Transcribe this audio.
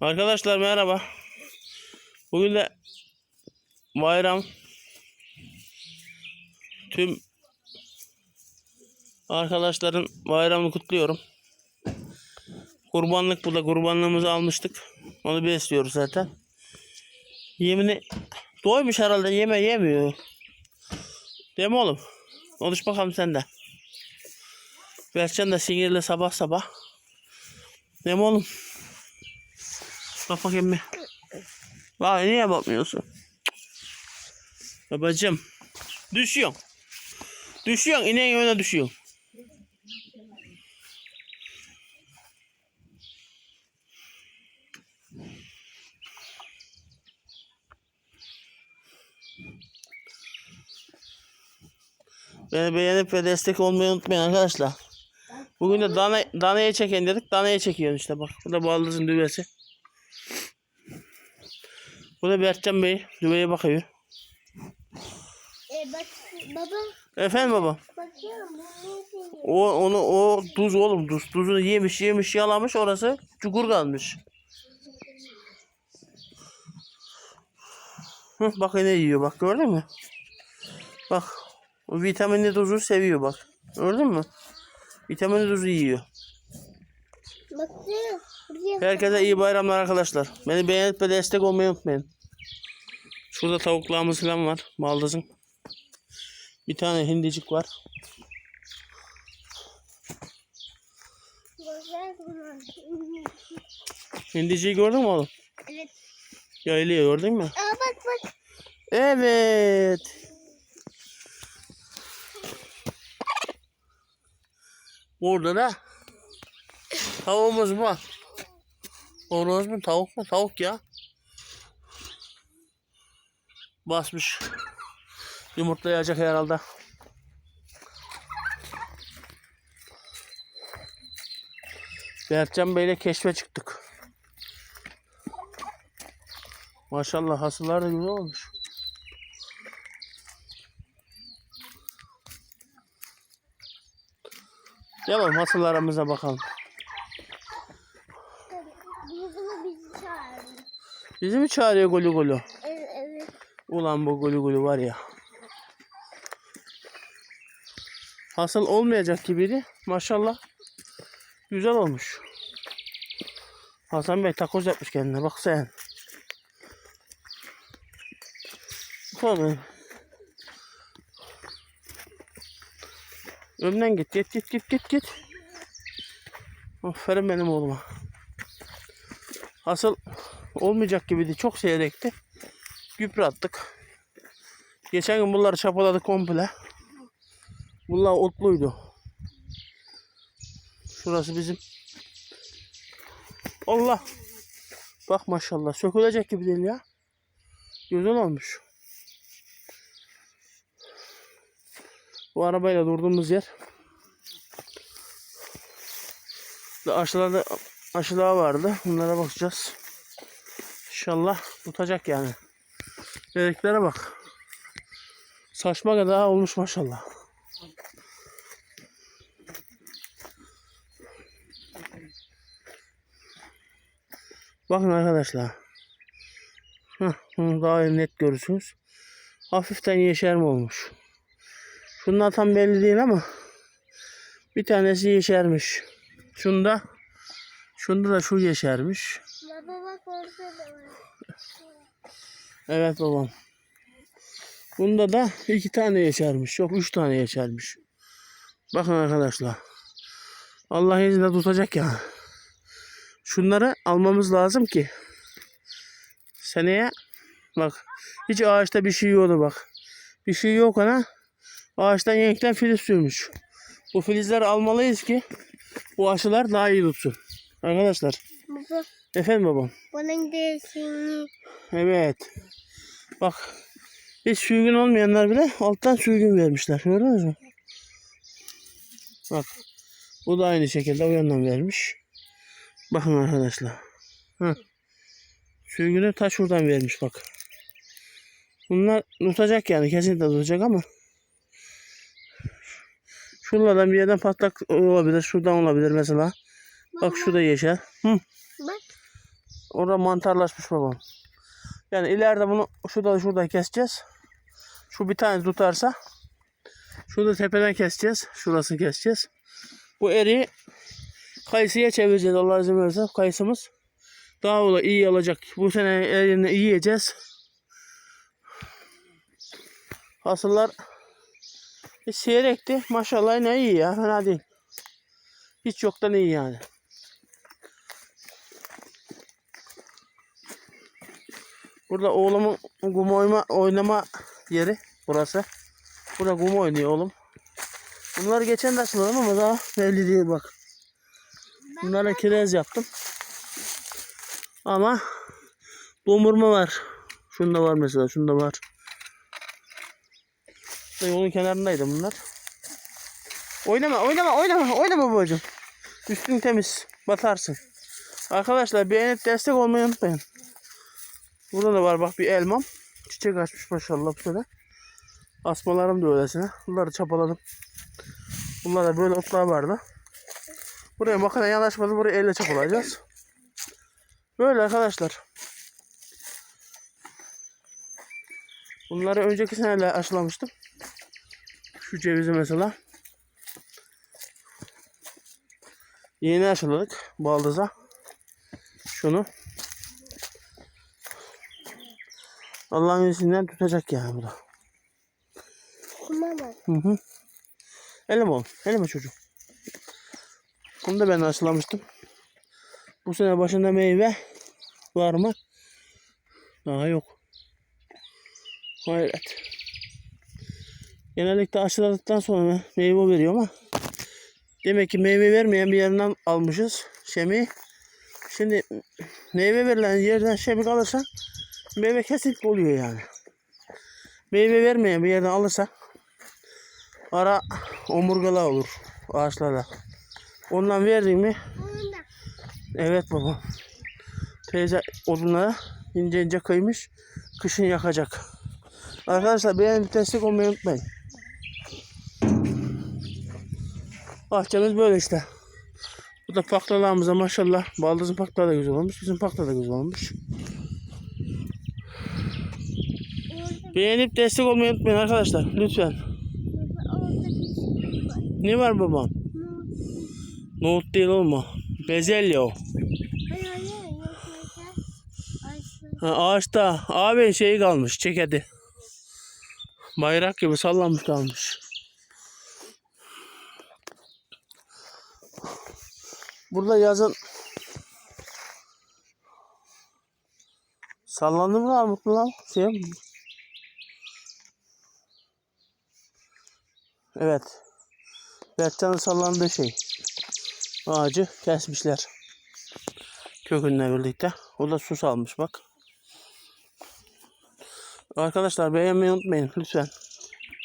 Arkadaşlar merhaba. Bugün de bayram. Tüm arkadaşların bayramını kutluyorum. Kurbanlık bu da kurbanlığımızı almıştık. Onu besliyoruz zaten. Yemini doymuş herhalde yeme yemiyor. Değil mi oğlum? Konuş bakalım sen de. Berçen de sinirli sabah sabah. Değil mi oğlum? Bak bakayım. Bak niye bakmıyorsun? Babacım. Düşüyorsun. Düşüyorsun. İneğin önüne düşüyorsun. Beni beğenip ve destek olmayı unutmayın arkadaşlar. Bugün de dana, danaya çeken dedik. Danaya çekiyorsun işte bak. Bu da baldızın düvesi. Bu da Berkcan Bey. Düveye bakıyor. E bak baba Efendim baba. bakıyorum? O onu o tuz oğlum tuz. Tuzunu yemiş yemiş yalamış orası çukur kalmış. Hı, bak ne yiyor bak gördün mü? Bak o vitaminli tuzu seviyor bak. Gördün mü? Vitaminli tuzu yiyor. Bakıyorum. Herkese iyi bayramlar arkadaşlar. Beni beğenip ve destek olmayı unutmayın. Şurada tavuklarımız falan var. Baldızın. Bir tane hindicik var. Hindiciyi gördün mü oğlum? Evet. Yayılıyor gördün mü? Aa bak bak. Evet. Burada da tavuğumuz var. Horoz mu tavuk mu? Tavuk ya. Basmış. Yumurtlayacak herhalde. Berkcan Bey'le keşfe çıktık. Maşallah hasılar da güzel olmuş. Gel hasılarımıza bakalım. Bunu bunu bizi çağırdı. Bizi mi çağırıyor golü golü? Evet evet. Ulan bu golü golü var ya. Hasıl olmayacak gibiydi. Maşallah. Güzel olmuş. Hasan Bey takoz yapmış kendine. Bak sen. Tabii. Önden git. Git git git git git. Aferin benim oğluma. Asıl olmayacak gibiydi. Çok seyrekti. Gübre attık. Geçen gün bunları çapaladık komple. Bunlar otluydu. Şurası bizim. Allah. Bak maşallah. Sökülecek gibi değil ya. Güzel olmuş. Bu arabayla durduğumuz yer. Aşılarda aşılar vardı. Bunlara bakacağız. İnşallah tutacak yani. Dediklere bak. Saçma kadar olmuş maşallah. Bakın arkadaşlar. Heh, bunu daha net görürsünüz. Hafiften yeşerme olmuş. Şunlar tam belli değil ama bir tanesi yeşermiş. Şunda şunda da şu yeşermiş. Baba bak orada da var. Evet babam. Bunda da iki tane yeşermiş. Yok üç tane yeşermiş. Bakın arkadaşlar. Allah izniyle tutacak ya. Şunları almamız lazım ki seneye bak hiç ağaçta bir şey yoktu bak. Bir şey yok ana. Ağaçtan yenikten filiz sürmüş. Bu filizleri almalıyız ki bu aşılar daha iyi tutsun. Arkadaşlar. Baba Efendim babam. bunun değişini. Evet. Bak. Hiç sürgün olmayanlar bile alttan sürgün vermişler. Gördünüz mü? Bak. Bu da aynı şekilde o yandan vermiş. Bakın arkadaşlar. Hı. Sürgünü ta şuradan vermiş bak. Bunlar tutacak yani. Kesinlikle tutacak ama. Şuralardan bir yerden patlak olabilir. Şuradan olabilir mesela. Bak şurada yeşer. Hı. Bak Orada mantarlaşmış babam. Yani ileride bunu şurada şurada keseceğiz. Şu bir tane tutarsa şurada tepeden keseceğiz. Şurasını keseceğiz. Bu eriği kayısıya çevireceğiz Allah izin verirse. Kayısımız daha ola iyi olacak. Bu sene eriğini iyi yiyeceğiz. Hasıllar e, seyrekti. Maşallah ne iyi ya. Fena değil. Hiç yoktan iyi yani. Burada oğlumun kum oyma, oynama yeri burası. Burada kum oynuyor oğlum. Bunları geçen de açmadım ama daha belli değil bak. Bunlara kirez yaptım. Ama domurma var. Şunda var mesela, şunda var. İşte yolun kenarındaydı bunlar. Oynama, oynama, oynama, oynama babacığım. Üstün temiz, batarsın. Arkadaşlar beğenip destek olmayı unutmayın. Burada da var bak bir elmam. Çiçek açmış maşallah bu sene. Asmalarım da öylesine. Bunları çapaladım. Bunlarda böyle otlar vardı. Buraya makine yanaşmadı. Buraya elle çapalayacağız. Böyle arkadaşlar. Bunları önceki seneler aşılamıştım. Şu cevizi mesela. Yeni aşıladık. Baldıza. Şunu. Allah'ın izniyle tutacak yani bu da. Kuma bak. Hı hı. Elime oğlum. Elime çocuğum. Bunu da ben aşılamıştım. Bu sene başında meyve var mı? Daha yok. Hayret. Genellikle aşıladıktan sonra meyve veriyor ama demek ki meyve vermeyen bir yerinden almışız şemi. Şimdi meyve verilen yerden şemik alırsan meyve kesinlikle oluyor yani. Meyve vermeyen bir yerden alırsak ara omurgalar olur ağaçlarda. Ondan verdiğin mi? Evet baba. Teyze odunlara ince ince kıymış. Kışın yakacak. Arkadaşlar beğenip destek olmayı unutmayın. Bahçemiz böyle işte. Bu da paklalarımıza maşallah. Baldızın pakla da güzel olmuş. Bizim pakla da güzel olmuş. Orada, Beğenip destek olmayı unutmayın arkadaşlar. Lütfen. şey. Ne var babam? Nohut değil olma. Bezelye o. Ha, ağaçta abi şeyi kalmış çekedi. Bayrak gibi sallanmış kalmış. Burada yazın sallandı mı lan mutlu lan? Şey? Evet. Berkcan'ın sallandığı şey. Ağacı kesmişler. Kökünle birlikte. O da su salmış bak. Arkadaşlar beğenmeyi unutmayın lütfen.